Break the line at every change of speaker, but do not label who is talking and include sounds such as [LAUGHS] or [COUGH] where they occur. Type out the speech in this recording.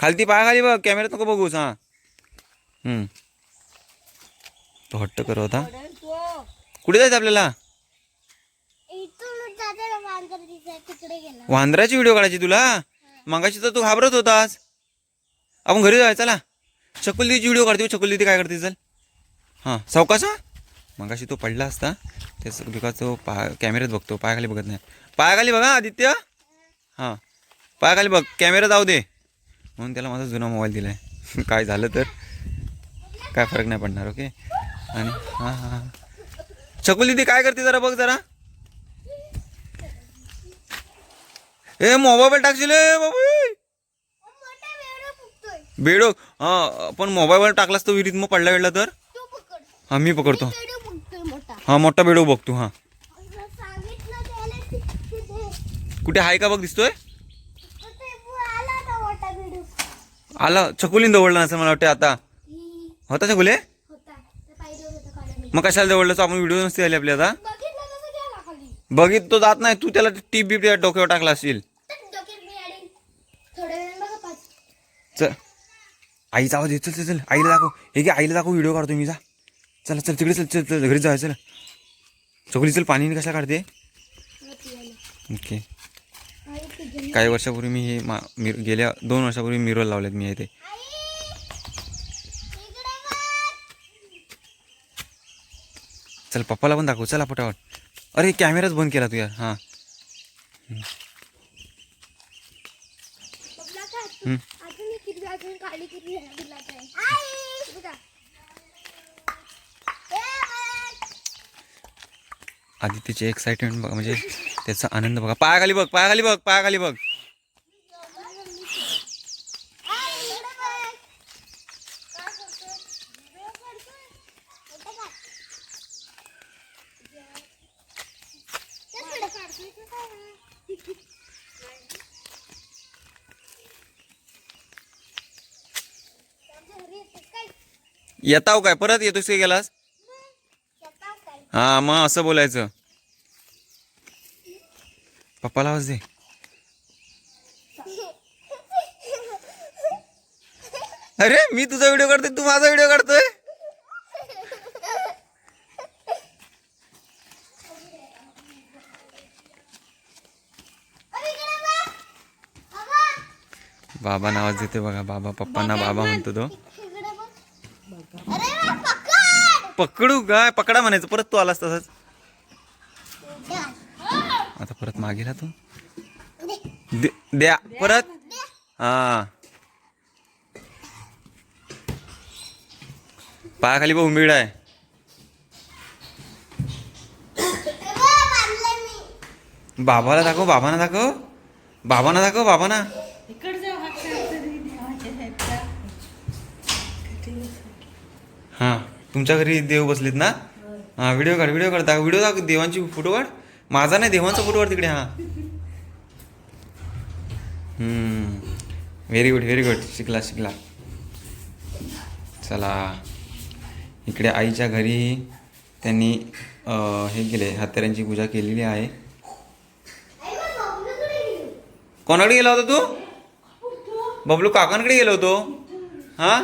खालती पाय खाली बघ कॅमेरा नको बघूस हा. तो हट्ट करत होता कुठे जायचं आपल्याला? वांद्राची व्हिडिओ काढायची तुला? मागाशी तर तू घाबरत होतास. आपण घरी जायचं चला. चकुलीची व्हिडिओ काढते चकुली काय करते चल. हां सावकाश हां. मगाशी तो पडला असता. त्याच बिकॉज तो पा कॅमेऱ्यात बघतो पायाखाली बघत नाही. पायाखाली बघा आदित्य. हां. पायाखाली बघ कॅमेरा जाऊ दे. म्हणून त्याला माझा जुना मोबाईल दिला आहे [LAUGHS] काय झालं तर? काय फरक नाही पडणार ओके? आणि हां हां चकुली ती काय करते जरा बघ जरा. ए मोबाईल टाकशील? बाबू बेडो हा पण मोबाईलवर टाकलास तो विहिरीत मग पडला वेळला तर? हा मी पकडतो. हा मोठा बेडो बघतो हा. कुठे आहे का बघ दिसतोय
ते बु- आला होता मोठा व्हिडिओ
आला. चकुलीन दवडला नसेल मला वाटते आता. होता चकुले?
होतं
मग कशाला दवडलं? आपण व्हिडिओ नसते आले आपले आता. बघित तो जात नाही. तू त्याला टीप बीप डोक्यावर टाकला असशील चल आईचा आवाज येतो चल चल आईला दाखव. हे की आईला दाखव व्हिडिओ काढतो मी. जा. चला चल तिकडे चल चल चल. घरी जायचं चल. चकुली चल. पाणी कशा काढते? ओके. काही वर्षापूर्वी मी हे मा मिर गेल्या दोन वर्षापूर्वी मिरवल लावलेत मी इथे. चल पप्पाला पण दाखव. चला पटापट. अरे कॅमेराच बंद केला तू यार. हां. हम्म. आदित्यची एक्साइटमेंट बघा म्हणजे त्याचा आनंद बघा. पायाखाली बघ पायाखाली बघ पायाखाली बघ. येताव काय? परत येतोस काय गेलास? हा मग असं बोलायचं. पप्पाला आवाज दे. अरे मी तुझा व्हिडिओ काढतोय तू माझा व्हिडिओ काढतोय? बाबांना आवाज देते बघा बाबा पप्पांना बाबा म्हणतो तो.
पकडू!
काय? पकडा म्हणायचं परत तू आलास तसंच. आता परत मागे राहतो. दे- द्या परत. हा. पायाखाली भाऊ मिळ आहे. बाबाला दाखव बाबांना दाखव. बाबांना दाखव बाबांना. हां तुमच्या घरी देव बसलेत ना? हां व्हिडिओ काढ व्हिडिओ काढ दाखव व्हिडिओ दाखव देवांची फोटो काढ. माझा नाही देवांचा फोटो तिकडे हा. व्हेरी गुड व्हेरी गुड शिकला शिकला. चला. इकडे आईच्या घरी त्यांनी हे केले हत्यारांची पूजा केलेली आहे. कोणाकडे गेला होता तू? बबलू काकांकडे गेलो होतो? हां?